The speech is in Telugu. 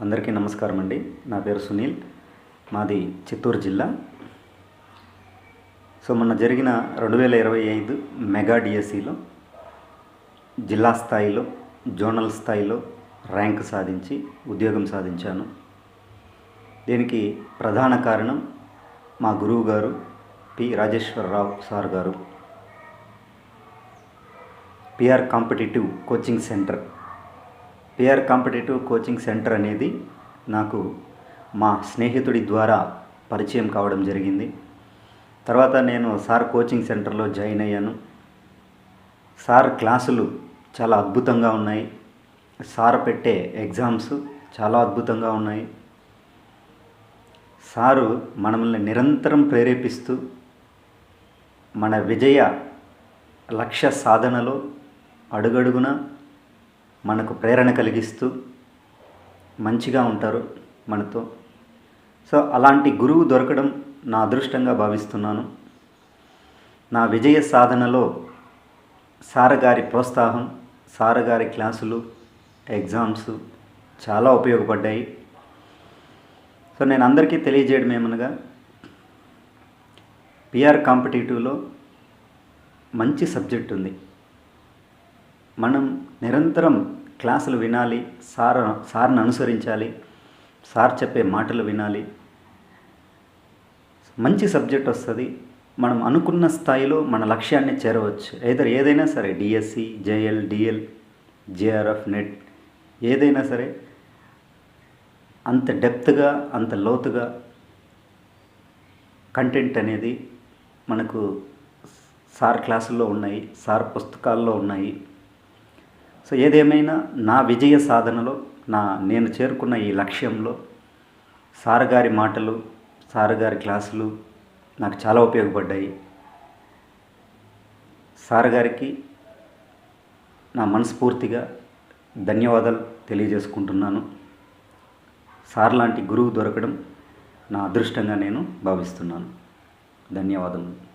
అందరికీ నమస్కారం అండి. నా పేరు సునీల్. మాది చిత్తూరు జిల్లా. సో మొన్న జరిగిన రెండు వేల ఇరవై ఐదు మెగా డిఎస్సిలో జిల్లా స్థాయిలో జోనల్ స్థాయిలో ర్యాంక్ సాధించి ఉద్యోగం సాధించాను. దీనికి ప్రధాన కారణం మా గురువు గారు పి. రాజేశ్వరరావు సార్ గారు. PR competitive coaching centre. PR competitive coaching centre అనేది నాకు మా స్నేహితుడి ద్వారా పరిచయం కావడం జరిగింది. తర్వాత నేను సార్ కోచింగ్ సెంటర్లో జాయిన్ అయ్యాను. సార్ క్లాసులు చాలా అద్భుతంగా ఉన్నాయి. సార్ పెట్టే ఎగ్జామ్స్ చాలా అద్భుతంగా ఉన్నాయి. సారు మనల్ని నిరంతరం ప్రేరేపిస్తూ మన విజయ లక్ష్య సాధనలో అడుగడుగున మనకు ప్రేరణ కలిగిస్తూ మంచిగా ఉంటారు మనతో. సో అలాంటి గురువు దొరకడం నా అదృష్టంగా భావిస్తున్నాను. నా విజయ సాధనలో సారగారి ప్రోత్సాహం సారగారి క్లాసులు ఎగ్జామ్స్ చాలా ఉపయోగపడ్డాయి. సో నేను అందరికీ తెలియజేయడం ఏమనగా పిఆర్ కాంపిటేటివ్లో మంచి సబ్జెక్ట్ ఉంది. మనం నిరంతరం క్లాసులు వినాలి సార్ సార్ని అనుసరించాలి సార్ చెప్పే మాటలు వినాలి. మంచి సబ్జెక్ట్ వస్తుంది. మనం అనుకున్న స్థాయిలో మన లక్ష్యాన్ని చేరవచ్చు. ఏదైనా ఏదైనా సరే DSC JL DL JRF NET ఏదైనా సరే అంత డెప్త్గా అంత లోతుగా కంటెంట్ అనేది మనకు సార్ క్లాసుల్లో ఉన్నాయి సార్ పుస్తకాల్లో ఉన్నాయి. సో ఏదేమైనా నా విజయ సాధనలో నా నేను చేరుకున్న ఈ లక్ష్యంలో సార్ గారి మాటలు సారుగారి క్లాసులు నాకు చాలా ఉపయోగపడ్డాయి. సార్ గారికి నా మనస్ఫూర్తిగా ధన్యవాదాలు తెలియజేసుకుంటున్నాను. సార్ లాంటి గురువు దొరకడం నా అదృష్టంగా నేను భావిస్తున్నాను. ధన్యవాదములు.